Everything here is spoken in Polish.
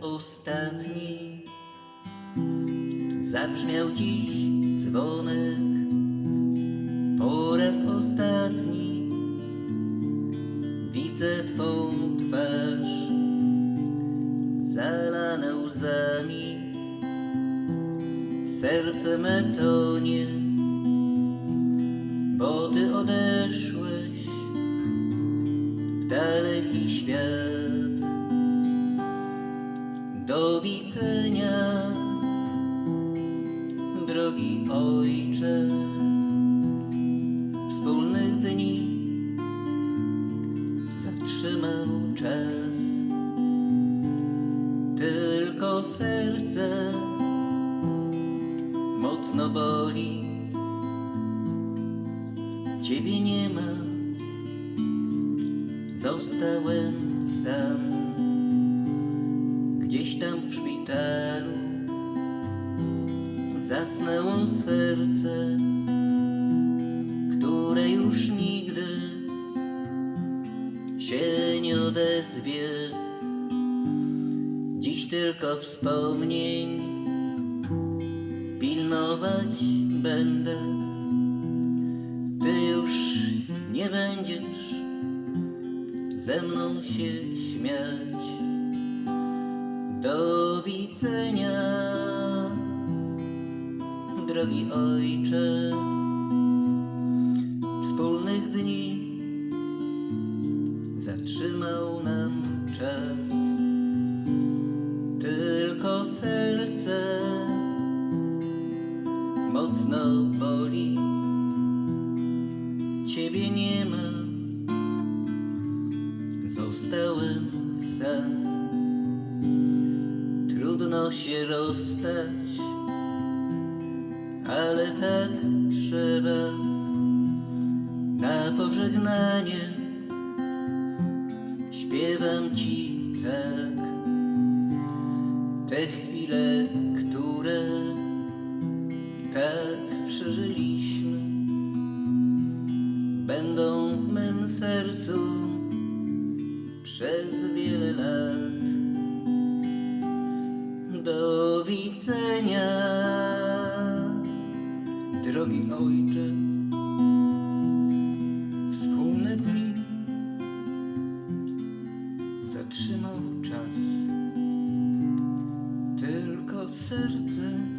ostatni zabrzmiał dziś dzwonek. Po raz ostatni widzę Twą twarz zalane łzami. Serce me tonie bo Ty odeszłeś w daleki świat do widzenia. Drogi ojcze wspólnych dni zatrzymał czas. Tylko serce mocno boli. Ciebie nie ma zostałem sam szpitalu zasnęło serce, które już nigdy się nie odezwie. Dziś tylko wspomnień pilnować będę. Ty już nie będziesz ze mną się śmiać. Do widzenia, drogi ojcze, wspólnych dni zatrzymał nam czas. Tylko serce mocno boli, ciebie nie ma, zostałem sam. Trudno się rozstać, ale tak trzeba na pożegnanie. Śpiewam ci tak, te chwile, które tak przeżyliśmy, będą w mym sercu przez wiele lat. Widzenia, drogi ojcze. Wspólne dni zatrzymał czas. Tylko serce